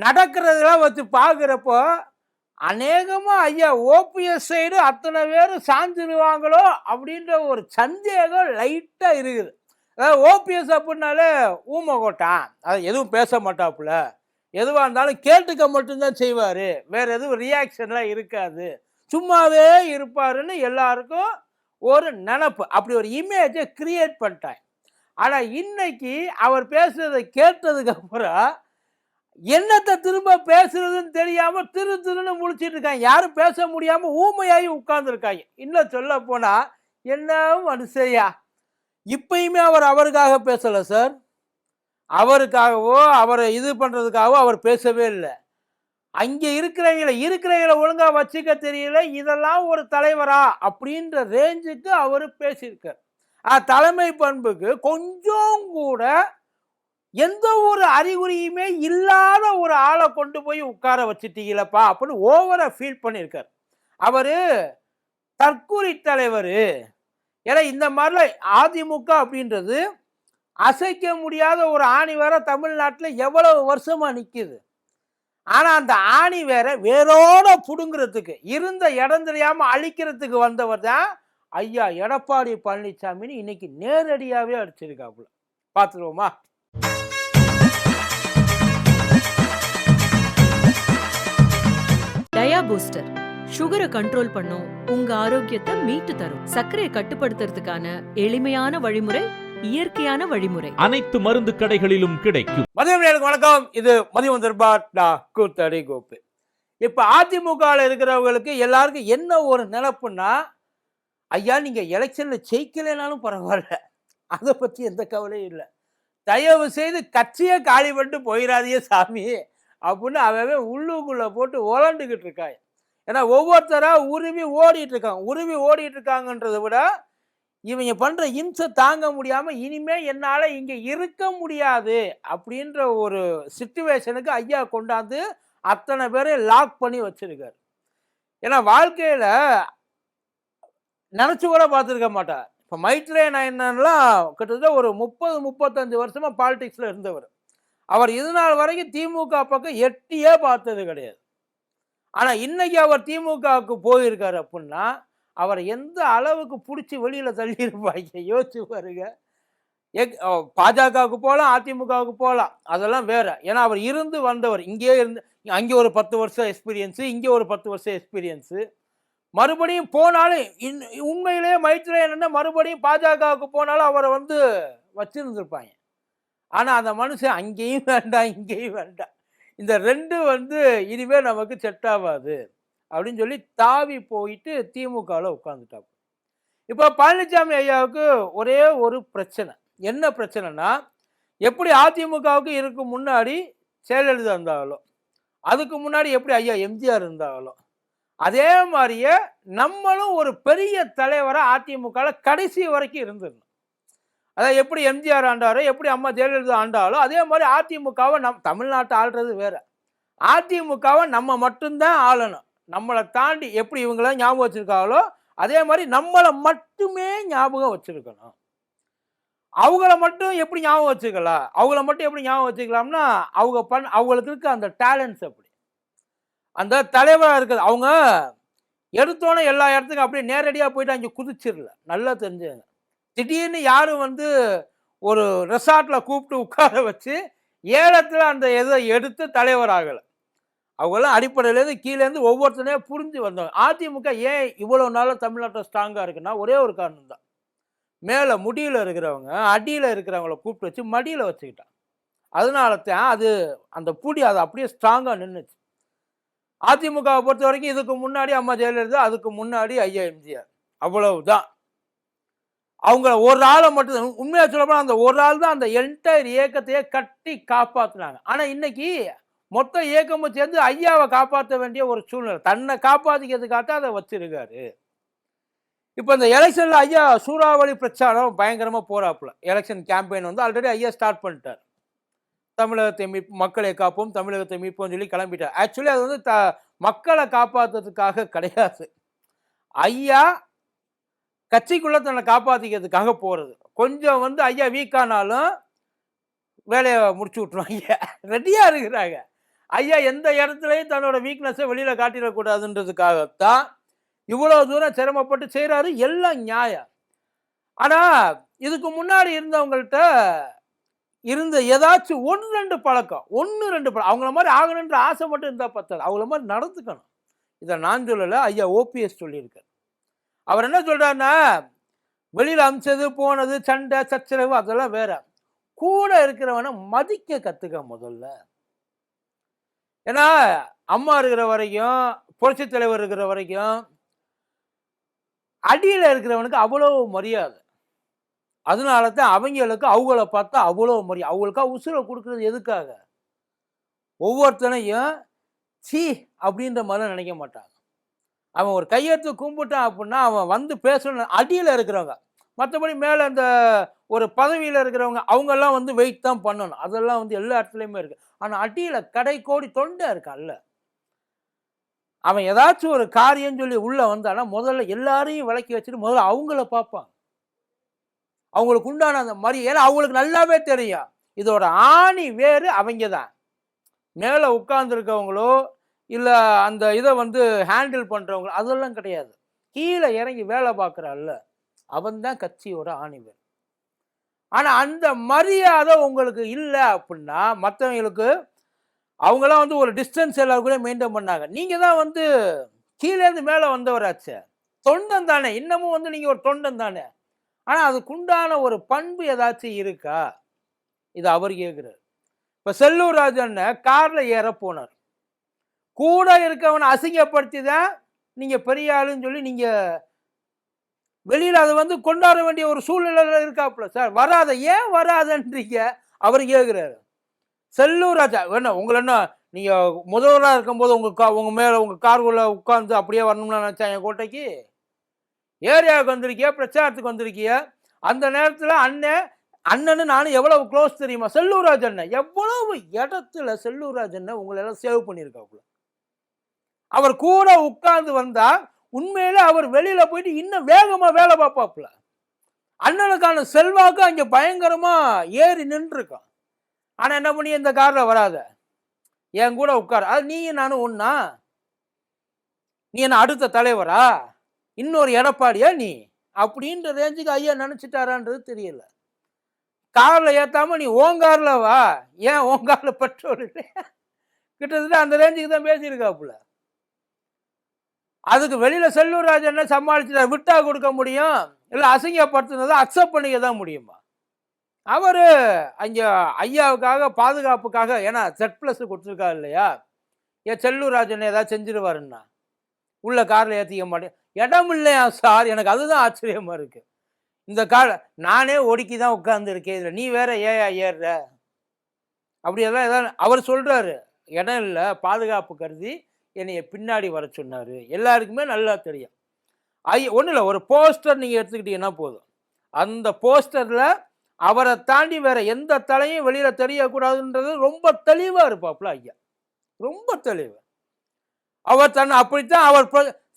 நடக்கிறதெல்லாம் வச்சு பார்க்குறப்போ அநேகமாக ஐயா ஓபிஎஸ் சைடு அத்தனை பேர் சாஞ்சிருவாங்களோ? அப்படின்ற ஒரு சந்தேகம் லைட்டாக இருக்குது. அதாவது ஓபிஎஸ் அப்படின்னாலே ஊமை கோட்டான் அது எதுவும் பேச மாட்டாப்புல. எதுவாக இருந்தாலும் கேட்டுக்க மட்டும்தான் செய்வார். வேறு எதுவும் ரியாக்ஷன்லாம் இருக்காது. சும்மாவே இருப்பாருன்னு எல்லாருக்கும் ஒரு நினப்பு. அப்படி ஒரு இமேஜை க்ரியேட் பண்ணிட்டாங்க ஆனால் இன்னைக்கு அவர் பேசுகிறத கேட்டதுக்கு அப்புறம் என்னத்தை திரும்ப பேசுறதுன்னு தெரியாம திரு திருன்னு முழிச்சிட்டு இருக்காங்க. யாரும் பேச முடியாம ஊமையாகி உட்கார்ந்துருக்காங்க. இன்னும் சொல்ல போனா என்ன மனுஷையா இப்பயுமே அவர் அவருக்காக பேசலை சார் அவருக்காகவோ அவரை இது பண்ணுறதுக்காகவோ அவர் பேசவே இல்லை. அங்கே இருக்கிறவங்களை இருக்கிறவங்களை ஒழுங்காக வச்சுக்க தெரியல. இதெல்லாம் ஒரு தலைவரா? அப்படின்ற ரேஞ்சுக்கு அவர் பேசியிருக்கார். தலைமை பண்புக்கு கொஞ்சம் கூட எந்த ஒரு அறிகுறியுமே இல்லாத ஒரு ஆளை கொண்டு போய் உட்கார வச்சுட்டீங்களப்பா அப்படின்னு ஓவரா ஃபீல் பண்ணியிருக்கார் அவர் தற்கூரி தலைவர். ஏன்னா இந்த மாதிரிலாம் அதிமுக அப்படின்றது அசைக்க முடியாத ஒரு ஆணி வேற தமிழ்நாட்டில் எவ்வளவு வருஷமாக நிற்கிது ஆனால் அந்த ஆணி வேற வேரோட புடுங்கிறதுக்கு இருந்த இடம் தெரியாமல் அழிக்கிறதுக்கு வந்தவர் தான் ஐயா எடப்பாடி பழனிசாமின்னு இன்னைக்கு நேரடியாகவே அடிச்சிருக்காப்புல. பார்த்துருவோமா டயா பூஸ்டர். சுகரை கண்ட்ரோல் பண்ணும் உங்க ஆரோக்கியத்தை மீட்டு தரும். சர்க்கரையை கட்டுப்படுத்துறதுக்கான எளிமையான வழிமுறை இயற்கையான வழிமுறை. அனைத்து மருந்து கடைகளிலும் கிடைக்கும். மதியம் வணக்கம். இது மதியம் தர்பார் நான் கூத்தடி கோப்பு இப்போ அதிமுகவில் இருக்கிறவங்களுக்கு எல்லாருக்கும் என்ன ஒரு நினப்புன்னா ஐயா நீங்கள் எலெக்ஷனில் ஜெயிக்கலைனாலும் பரவாயில்ல. அதை பற்றி எந்த கவலையும் இல்லை. தயவு செய்து கட்சியை காலி பண்ணிட்டு போயிடாதீங்க சாமி. அப்படின்னு அவன் உள்ளுக்குள்ளே போட்டு உலண்டுக்கிட்டு இருக்காங்க ஏன்னா ஒவ்வொருத்தராக உருவி ஓடிட்டு இருக்காங்க உருவி ஓடிட்டு இருக்காங்கன்றதை விட இவங்க பண்ணுற இம்சை தாங்க முடியாமல் இனிமே என்னால் இங்கே இருக்க முடியாது அப்படின்ற ஒரு சுச்சுவேஷனுக்கு ஐயா கொண்டாந்து அத்தனை பேரை லாக் பண்ணி வச்சிருக்கார். ஏன்னா வாழ்க்கையில் நினச்சி கூட பார்த்துருக்க மாட்டார். இப்போ மைத்ரே நாயனன்லாம் கிட்டத்தட்ட ஒரு முப்பது முப்பத்தஞ்சு வருஷமாக பாலிடிக்ஸில் இருந்தவர். அவர் இது நாள் வரைக்கும் திமுக பக்கம் எட்டியே பார்த்தது கிடையாது. ஆனால் இன்னைக்கு அவர் திமுகவுக்கு போயிருக்காரு அப்படின்னா அவரை எந்த அளவுக்கு பிடிச்சி வெளியில் தள்ளியிருப்பாங்க யோசிச்சு பாருங்க. எக் பாஜகவுக்கு போகலாம் அதிமுகவுக்கு போகலாம் அதெல்லாம் வேற. ஏன்னா அவர் இருந்து வந்தவர் இங்கேயே இருந்து அங்கே ஒரு பத்து வருஷம் எக்ஸ்பீரியன்ஸு இங்கே ஒரு பத்து வருஷம் எக்ஸ்பீரியன்ஸு மறுபடியும் போனாலும் இன் உண்மையிலேயே மைத்ரே என்னன்னா மறுபடியும் பாஜகவுக்கு போனாலும் அவரை வந்து வச்சுருந்துருப்பாங்க. ஆனால் அந்த மனுஷன் அங்கேயும் வேண்டாம் இங்கேயும் வேண்டாம். இந்த ரெண்டு வந்து இனிமே நமக்கு செட் ஆகாது அப்படின்னு சொல்லி தாவி போயிட்டு திமுகவில் உட்காந்துட்டாங்க இப்போ பழனிசாமி ஐயாவுக்கு ஒரே ஒரு பிரச்சனை. என்ன பிரச்சனைனா எப்படி அதிமுகவுக்கு இருக்கு முன்னாடி ஜெயலலிதா இருந்தாங்களோ அதுக்கு முன்னாடி எப்படி ஐயா எம்ஜிஆர் இருந்தாங்களோ அதே மாதிரியே நம்மளும் ஒரு பெரிய தலைவராக அதிமுகவில் கடைசி வரைக்கும் இருந்திருந்தோம். அதாவது எப்படி எம்ஜிஆர் ஆண்டாரோ எப்படி அம்மா ஜெயலலிதா ஆண்டாலோ அதே மாதிரி அதிமுகவை நம் தமிழ்நாட்டை ஆள்றது வேற. அதிமுகவை நம்ம மட்டும்தான் ஆளணும். நம்மளை தாண்டி எப்படி இவங்களாம் ஞாபகம் வச்சுருக்காங்களோ அதே மாதிரி நம்மளை மட்டுமே ஞாபகம் வச்சுருக்கணும். அவங்கள மட்டும் எப்படி ஞாபகம் வச்சுக்கலாம் அவங்கள மட்டும் எப்படி ஞாபகம் வச்சுக்கலாம்னா அவங்க பண் அவங்களுக்கு இருக்க அந்த டேலண்ட்ஸ் அப்படி. அந்த தலைவராக இருக்குது அவங்க எடுத்தோன்னே எல்லா இடத்துக்கும் அப்படியே நேரடியாக போயிட்டு அங்கே குதிச்சிடல நல்லா தெரிஞ்சுங்க திடீர்னு யாரும் வந்து ஒரு ரெசார்ட்டில் கூப்பிட்டு உட்கார வச்சு ஏலத்தில் அந்த இதை எடுத்து தலைவர் ஆகலை. அவங்களாம் அடிப்படையிலேருந்து கீழேருந்து ஒவ்வொருத்தனே புரிஞ்சு வந்தவங்க அதிமுக ஏன் இவ்வளோ நாளாக தமிழ்நாட்டில் ஸ்ட்ராங்காக இருக்குன்னா ஒரே ஒரு காரணம் தான். மேலே முடியில் இருக்கிறவங்க அடியில் இருக்கிறவங்கள கூப்பிட்டு வச்சு மடியில் வச்சுக்கிட்டான் அதனால தான் அது அந்த புடி அது அப்படியே ஸ்ட்ராங்காக நின்றுச்சு அதிமுகவை பொறுத்த வரைக்கும் இதுக்கு முன்னாடி அம்மா ஜெயலலிதா அதுக்கு முன்னாடி ஐயா எம்ஜிஆர். அவ்வளவுதான். அவங்க ஒரு ஆளை மட்டும் உண்மையாக சொல்லப்போனால் அந்த ஒரு ஆள் தான் அந்த என்டையர் இயக்கத்தையே கட்டி காப்பாற்றினாங்க ஆனால் இன்னைக்கு மொத்த இயக்கமும் சேர்ந்து ஐயாவை காப்பாற்ற வேண்டிய ஒரு சூழ்நிலை. தன்னை காப்பாற்றிக்கிறதுக்காக அதை வச்சிருக்காரு. இப்போ இந்த எலெக்ஷனில் ஐயா சூறாவளி பிரச்சாரம் பயங்கரமாக போகிறாப்புல எலெக்ஷன் கேம்பெயின் வந்து ஆல்ரெடி ஐயா ஸ்டார்ட் பண்ணிட்டார். தமிழகத்தை மீட்பு மக்களை காப்போம் தமிழகத்தை மீட்போம்னு சொல்லி கிளம்பிட்டார். ஆக்சுவலி அது வந்து த மக்களை காப்பாற்றுறதுக்காக கிடையாது. ஐயா கட்சிக்குள்ளே தன்னை காப்பாற்றிக்கிறதுக்காக போகிறது கொஞ்சம் வந்து ஐயா வீக்கானாலும் வேலையை முடிச்சு விட்ருவாங்க ரெடியாக இருக்கிறாங்க. ஐயா எந்த இடத்துலையும் தன்னோட வீக்னஸை வெளியில் காட்டிடக்கூடாதுன்றதுக்காகத்தான் இவ்வளோ தூரம் சிரமப்பட்டு செய்கிறாரு எல்லாம் நியாயம். ஆனால் இதுக்கு முன்னாடி இருந்தவங்கள்ட்ட இருந்த ஏதாச்சும் ஒன்று ரெண்டு பழக்கம். ஒன்று ரெண்டு பழக்கம் அவங்கள மாதிரி ஆகணுன்ற ஆசை மட்டும் இருந்தால் பத்தாது. அவங்கள மாதிரி நடந்துக்கணும். இதை நான் சொல்லலை ஐயா ஓபிஎஸ் சொல்லியிருக்கேன் அவர் என்ன சொல்றாருன்னா வெளியில் அமிச்சது போனது சண்டை சச்சரவு அதெல்லாம் வேற. கூட இருக்கிறவனை மதிக்க கற்றுக்க முதல்ல. ஏன்னா அம்மா இருக்கிற வரைக்கும் புரட்சி தலைவர் இருக்கிற வரைக்கும் அடியில் இருக்கிறவனுக்கு அவ்வளோ மரியாதை. அதனால தான் அவங்களுக்கு அவங்கள பார்த்தா அவ்வளோ மரியாதை. அவங்களுக்கா உசுரை கொடுக்குறது எதுக்காக? ஒவ்வொருத்தனையும் சீ அப்படின்ற மாதிரிலாம் நினைக்க மாட்டாங்க. அவன் ஒரு கையெழுத்து கும்பிட்டான் அப்படின்னா அவன் வந்து பேசணும் அடியில் இருக்கிறவங்க. மற்றபடி மேலே அந்த ஒரு பதவியில் இருக்கிறவங்க அவங்கெல்லாம் வந்து வெயிட் தான் பண்ணணும். அதெல்லாம் வந்து எல்லா இடத்துலையுமே இருக்குது ஆனால் அடியில் கடை கோடி தொண்டை இருக்கான்ல. அவன் ஏதாச்சும் ஒரு காரியம் சொல்லி உள்ளே வந்தானா முதல்ல எல்லாரையும் விளக்கி வச்சுட்டு முதல்ல அவங்கள பார்ப்பான். அவங்களுக்கு உண்டான அந்த மாதிரி ஏன்னா அவங்களுக்கு நல்லாவே தெரியும். இதோட ஆணி வேறு அவங்க தான். மேலே உட்காந்துருக்கவங்களோ இல்லை அந்த இதை வந்து ஹேண்டில் பண்ணுறவங்க அதெல்லாம் கிடையாது. கீழே இறங்கி வேலை பார்க்குறாள்ல அவன் தான் கட்சியோட ஆணிவர் ஆனால் அந்த மரியாதை உங்களுக்கு இல்லை அப்படின்னா மற்றவங்களுக்கு அவங்களாம் வந்து ஒரு டிஸ்டன்ஸ் எல்லாரும் கூட மெயின்டைன் பண்ணாங்க. நீங்கள் தான் வந்து கீழேருந்து மேலே வந்தவராச்சே. தொண்டன் தானே இன்னமும் வந்து நீங்கள் ஒரு தொண்டன் தானே. ஆனால் அதுக்குண்டான ஒரு பண்பு ஏதாச்சும் இருக்கா? இது அவர் கேட்குறாரு இப்போ செல்லூர் ராஜன் காரில் ஏற போனார். கூட இருக்கவனை அசிங்கப்படுத்தி தான் நீங்கள் பெரிய ஆளுன்னு சொல்லி நீங்கள் வெளியில் அதை வந்து கொண்டாட வேண்டிய ஒரு சூழ்நிலையில் இருக்காப்புல. சார் வராத ஏன் வராதன்றீங்க? அவர் கேட்குறாரு செல்லூர் ராஜா என்ன உங்களை என்ன நீங்கள் முதல்வராக இருக்கும்போது உங்கள் கா உங்கள் மேலே உங்கள் கார்குள்ளே உட்காந்து அப்படியே வரணும்னு நினச்சாங்க கோட்டைக்கு? ஏரியாவுக்கு வந்திருக்கிய பிரச்சாரத்துக்கு வந்திருக்கிய? அந்த நேரத்தில் அண்ணன் அண்ணனு நானும் எவ்வளவு க்ளோஸ் தெரியுமா? செல்லூராஜ் அண்ணன் எவ்வளவு இடத்துல செல்லூராஜ் அண்ணன் உங்களெல்லாம் சேவ் பண்ணியிருக்காப்புல. அவர் கூட உட்கார்ந்து வந்தால் உண்மையில அவர் வெளியில் போயிட்டு இன்னும் வேகமாக வேலை பார்ப்பாப்புல. அண்ணனுக்கான செல்வாக்கு அங்கே பயங்கரமாக ஏறி நின்றுருக்கான் ஆனால் என்ன பண்ணி இந்த காரில் வராத? என் கூட உட்கார். அது நீ நானும் ஒன்றா நீ என்ன அடுத்த தலைவரா? இன்னொரு எடப்பாடியா நீ? அப்படின்ற ரேஞ்சுக்கு ஐயா நினச்சிட்டாரான்றது தெரியல. காரில் ஏற்றாமல் நீ ஓன் வா. ஏன் ஓன் கார்ல பெட்ரோல் இல்லை? கிட்டத்தட்ட அந்த ரேஞ்சுக்கு தான் பேசியிருக்காப்புல. அதுக்கு வெளியில் செல்லூர் என்ன சமாளிச்சுட்டா விட்டா கொடுக்க முடியும் இல்லை அசிங்கப்படுத்தினதை அக்செப்ட் பண்ணிக்க தான் முடியுமா? அவர் அங்கே ஐயாவுக்காக பாதுகாப்புக்காக ஏன்னா செட் ப்ளஸ் கொடுத்துருக்காரு இல்லையா? ஏன் செல்லூர் ராஜன் ஏதாவது செஞ்சிருவாருன்னா? உள்ள காரில் ஏற்றிக்க மாட்டேன் இடம் இல்லையா சார்? எனக்கு அதுதான் ஆச்சரியமாக இருக்குது இந்த கால நானே ஒடுக்கி தான் உட்காந்துருக்கேன் இதில் நீ வேற ஏயா ஏறுற? அப்படியெல்லாம் ஏதாவது அவர் சொல்கிறாரு இடம் இல்லை பாதுகாப்பு கருதி என்னைய பின்னாடி வர சொன்னார். எல்லாருக்குமே நல்லா தெரியும். ஐ ஒன்றும் இல்லை ஒரு போஸ்டர் நீங்கள் எடுத்துக்கிட்டீங்கன்னா போதும். அந்த போஸ்டரில் அவரை தாண்டி வேற எந்த தலையும் வெளியில் தெரியக்கூடாதுன்றது ரொம்ப தெளிவாக இருப்பாப்புல ஐயா. ரொம்ப தெளிவு. அவர் தன்னை அப்படித்தான் அவர்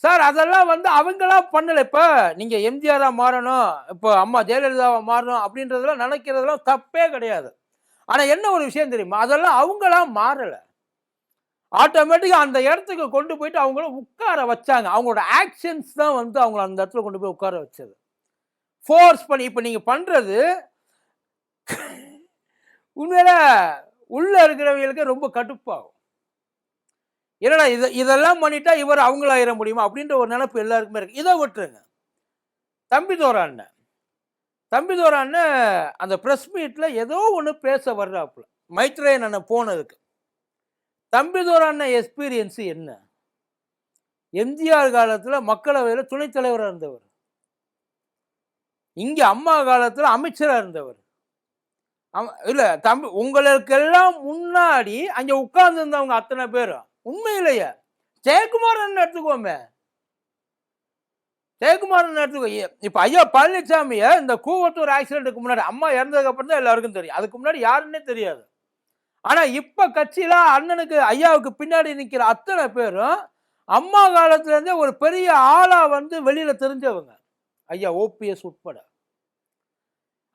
சார் அதெல்லாம் வந்து அவங்களா பண்ணலை. இப்போ நீங்கள் எம்ஜிஆராக மாறணும் இப்போ அம்மா ஜெயலலிதாவை மாறணும் அப்படின்றதெல்லாம் நினைக்கிறதெல்லாம் தப்பே கிடையாது. ஆனால் என்ன ஒரு விஷயம் தெரியுமா? அதெல்லாம் அவங்களா மாறலை. ஆட்டோமேட்டிக்காக அந்த இடத்துக்கு கொண்டு போயிட்டு அவங்கள உட்கார வச்சாங்க. அவங்களோட ஆக்ஷன்ஸ் தான் வந்து அவங்கள அந்த இடத்துல கொண்டு போய் உட்கார வச்சது. ஃபோர்ஸ் பண்ணி இப்போ நீங்கள் பண்ணுறது உண்மையில உள்ளே இருக்கிறவங்களுக்கு ரொம்ப கடுப்பாகும். என்னடா இதை இதெல்லாம் பண்ணிட்டா இவர் அவங்களாயிர முடியுமா? அப்படின்ற ஒரு நினைப்பு எல்லாருக்குமே இருக்கு. இதை விட்டுருங்க. தம்பி அண்ணன் தம்பி அண்ணன் அந்த ப்ரெஸ் மீட்டில் ஏதோ ஒன்று பேச வர்றாப்புல. மைத்ரேயன் அண்ணன் போனதுக்கு. தம்பிதுரான அண்ணன் எக்ஸ்பீரியன்ஸு என்ன? எம்ஜிஆர் காலத்தில் மக்களவையில் துணைத் தலைவராக இருந்தவர். இங்கே அம்மா காலத்தில் அமைச்சராக இருந்தவர். இல்லை தம்பி உங்களுக்கெல்லாம் முன்னாடி அங்கே உட்கார்ந்துருந்தவங்க அத்தனை பேரும் உண்மையிலேயே. ஜெயக்குமாரன் எடுத்துக்கோமே. ஜெயக்குமாரன் எடுத்துக்கோ இப்போ ஐயா பழனிசாமியை இந்த கூவத்தூர் ஆக்சிடென்ட்டுக்கு முன்னாடி அம்மா இறந்ததுக்கு அப்புறம் தான் எல்லாருக்கும் தெரியும். அதுக்கு முன்னாடி யாருன்னே தெரியாது. ஆனா இப்ப கட்சியில அண்ணனுக்கு ஐயாவுக்கு பின்னாடி நிக்கிற அத்தனை பேரும் அம்மா காலத்துல இருந்தே ஒரு பெரிய ஆளா வந்து வெளியில தெரிஞ்சவங்க. ஐயா ஓபிஎஸ் உட்பட.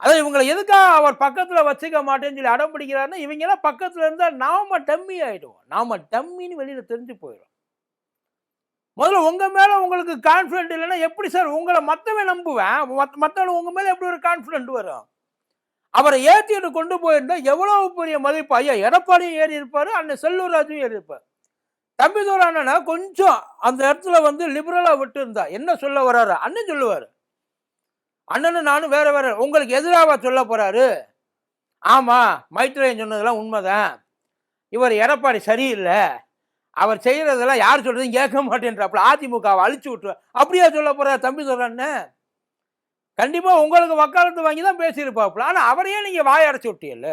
அதான் இவங்களை எதுக்காக அவர் பக்கத்துல வச்சுக்க மாட்டேன்னு சொல்லி அடம் பிடிக்கிறாருன்னா இவங்க எல்லாம் பக்கத்துல இருந்தா நாம டம்மி ஆயிடுவோம். நாம டம்மின்னு வெளியில தெரிஞ்சு போயிடும் முதல்ல உங்க மேல உங்களுக்கு கான்ஃபிடென்ட் இல்லைன்னா எப்படி சார் உங்களை மத்தவன் நம்புவேன்? மத்த- மத்தவன் உங்க மேல எப்படி ஒரு கான்ஃபிடென்ட் வரும்? அவரை ஏற்றிட்டு கொண்டு போயிருந்தா எவ்வளவு பெரிய மதிப்பு? ஐயா எடப்பாடியும் ஏறி இருப்பார் அண்ணன் செல்லூர் ராஜும் ஏறி இருப்பார். தம்பிதூர் அண்ணனா கொஞ்சம் அந்த இடத்துல வந்து லிபரலா விட்டு இருந்தா என்ன சொல்ல வர்றாரு அண்ணன் சொல்லுவாரு. அண்ணனும் நானும் வேற வேற உங்களுக்கு எதிராக சொல்ல போறாரு? ஆமா மைத்ரேயன் சொன்னதெல்லாம் உண்மைதான். இவர் எடப்பாடி சரியில்லை. அவர் செய்யறதெல்லாம் யார் சொல்றதையும் கேட்க மாட்டேன்றாப்புல அதிமுகவை அழிச்சு விட்டு அப்படியா சொல்ல போறாரு தம்பி சொல்றான்னு கண்டிப்பாக உங்களுக்கு வக்காலத்து வாங்கி தான் பேசியிருப்பாப்புல. ஆனால் அவரையே நீங்கள் வாய் அடைச்சு விட்டீங்கல்ல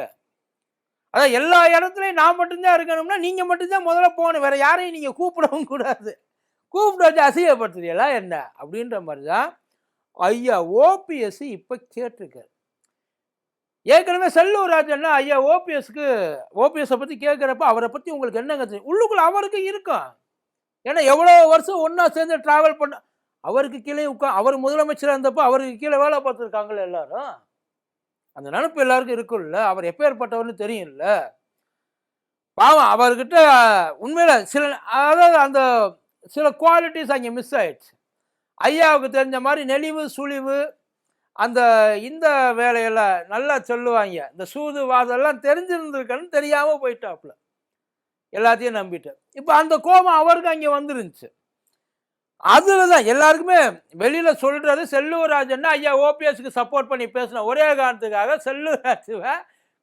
அதான் எல்லா இடத்துலையும் நான் மட்டும்தான் இருக்கணும்னா நீங்கள் மட்டும்தான் முதல்ல போகணும். வேறு யாரையும் நீங்கள் கூப்பிடவும் கூடாது. கூப்பிட்டு வச்சு அசிங்கப்படுத்துறீங்களா என்ன? அப்படின்ற மாதிரி தான் ஐயா ஓபிஎஸ் இப்போ கேட்டிருக்காரு. ஏற்கனவே செல்லூர் ராஜன்னா ஐயா ஓபிஎஸ்க்கு ஓபிஎஸை பற்றி கேட்குறப்ப அவரை பற்றி உங்களுக்கு என்னங்க தெரியும்? அவருக்கு இருக்கும் ஏன்னா எவ்வளோ வருஷம் ஒன்றா சேர்ந்து ட்ராவல் பண்ண அவருக்கு கீழே உட்கா அவர் முதலமைச்சராக இருந்தப்போ அவருக்கு கீழே வேலை பார்த்துருக்காங்களே எல்லாரும். அந்த நினப்பு எல்லாருக்கும் இருக்கும்ல. அவர் எப்பேற்பட்டவர்னு தெரியும்ல. பாவம் அவர்கிட்ட உண்மையில சில அதாவது அந்த சில குவாலிட்டிஸ் அங்கே மிஸ் ஆயிடுச்சு. ஐயாவுக்கு தெரிஞ்ச மாதிரி நெளிவு சுழிவு அந்த இந்த வேலையெல்லாம் நல்லா சொல்லுவாங்க. இந்த சூது வாதெல்லாம் தெரிஞ்சிருந்துருக்கன்னு தெரியாமல் போயிட்டாப்புல. எல்லாத்தையும் நம்பிட்டு. இப்போ அந்த கோபம் அவருக்கு அங்கே வந்துருந்துச்சு. அதில் தான் எல்லாருக்குமே வெளியில் சொல்கிறது செல்லூராஜன்னா ஐயா ஓபிஎஸ்க்கு சப்போர்ட் பண்ணி பேசின ஒரே காரணத்துக்காக செல்லூராஜுவை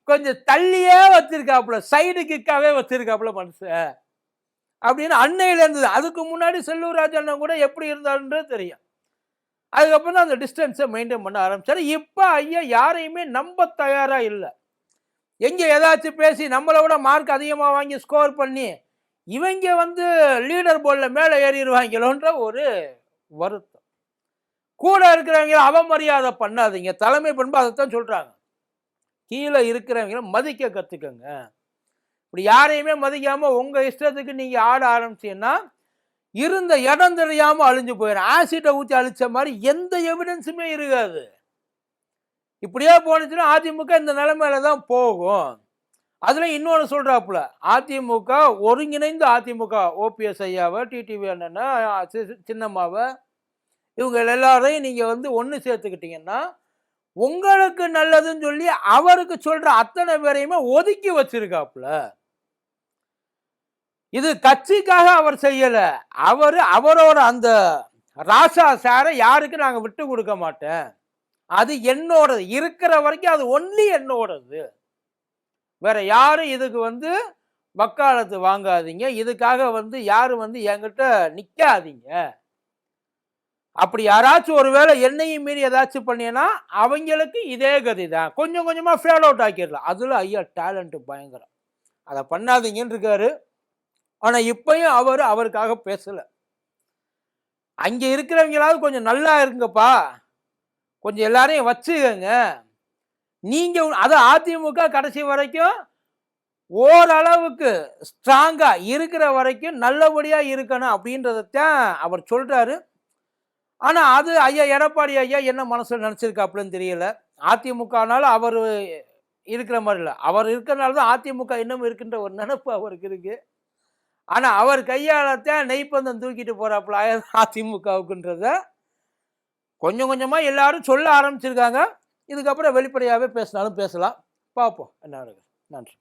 கொஞ்சம் தள்ளியே வச்சிருக்காப்புல சைடு கிக்காகவே வச்சிருக்காப்புல மனுஷன் அப்படின்னு அன்னையில் இருந்தது. அதுக்கு முன்னாடி செல்லுவராஜன்னா அண்ணன் கூட எப்படி இருந்தாருன்றது தெரியும். அதுக்கப்புறம் தான் அந்த டிஸ்டன்ஸை மெயின்டைன் பண்ண ஆரம்பித்தார் இப்போ ஐயா யாரையுமே நம்ப தயாராக இல்லை. எங்கே ஏதாச்சும் பேசி நம்மளை விட மார்க் அதிகமாக வாங்கி ஸ்கோர் பண்ணி இவங்க வந்து லீடர் போர்டில் மேலே ஏறிடுவாங்களோன்ற ஒரு வருத்தம். கூட இருக்கிறவங்கள அவமரியாதை பண்ணாதீங்க. தலைமை பண்பு அதைத்தான் சொல்கிறாங்க கீழே இருக்கிறவங்கள மதிக்க கற்றுக்கங்க இப்படி யாரையுமே மதிக்காமல் உங்கள் இஷ்டத்துக்கு நீங்கள் ஆட ஆரம்பிச்சீங்கன்னா இருந்த இடம் தெரியாமல் அழிஞ்சு போயிடும் ஆசிட்டை ஊற்றி அழிச்ச மாதிரி எந்த எவிடன்ஸுமே இருக்காது. இப்படியே போனுச்சுன்னா அதிமுக இந்த நிலைமையில தான் போகும். அதில் இன்னொன்று சொல்கிறாப்புல அதிமுக ஒருங்கிணைந்த அதிமுக ஓபிஎஸ் ஐயாவை டிடிவி அண்ணனை சி- சின்னம்மாவை இவங்க எல்லாரையும் நீங்கள் வந்து ஒன்று சேர்த்துக்கிட்டீங்கன்னா உங்களுக்கு நல்லதுன்னு சொல்லி அவருக்கு சொல்கிற அத்தனை பேரையுமே ஒதுக்கி வச்சிருக்காப்புல. இது கட்சிக்காக அவர் செய்யலை. அவர் அவரோட அந்த ராசா சாரை யாருக்கு நாங்கள் விட்டு கொடுக்க மாட்டேன். அது என்னோடது. இருக்கிற வரைக்கும் அது ஒன்லி என்னோடது. வேற யாரும் இதுக்கு வந்து வக்காலத்து வாங்காதீங்க. இதுக்காக வந்து யாரும் வந்து என்கிட்ட நிற்காதீங்க அப்படி யாராச்சும் ஒருவேளை என்னையும் மீறி ஏதாச்சும் பண்ணினா அவங்களுக்கு இதே கதி தான் கொஞ்சம் கொஞ்சமாக ஃபேல் அவுட் ஆக்கிடலாம். அதில் ஐயா டேலண்ட்டு பயங்கரம். அதை பண்ணாதீங்கன்னு இருக்காரு. ஆனால் இப்பயும் அவர் அவருக்காக பேசலை. அங்கே இருக்கிறவங்களாவது கொஞ்சம் நல்லா இருங்கப்பா. கொஞ்சம் எல்லாரையும் வச்சுக்கங்க. நீங்கள் அது அதிமுக கடைசி வரைக்கும் ஓரளவுக்கு ஸ்ட்ராங்காக இருக்கிற வரைக்கும் நல்லபடியாக இருக்கணும் அப்படின்றதத்தான் அவர் சொல்கிறாரு ஆனால் அது ஐயா எடப்பாடி ஐயா என்ன மனசில் நினச்சிருக்காப்புலன்னு தெரியல. அதிமுகனால அவர் இருக்கிற மாதிரி இல்லை. அவர் இருக்கிறனால தான் அதிமுக இன்னும் இருக்கின்ற ஒரு நினப்பு அவருக்கு இருக்குது ஆனால் அவர் கையாளத்தான் நெய்ப்பந்தம் தூக்கிட்டு போகிறாப்புல அதிமுகவுக்குன்றத கொஞ்சம் கொஞ்சமாக எல்லாரும் சொல்ல ஆரம்பிச்சிருக்காங்க. இதுக்கப்புறம் வெளிப்படையாகவே பேசினாலும் பேசலாம். பார்ப்போம். என்ன நடக்குது. நன்றி.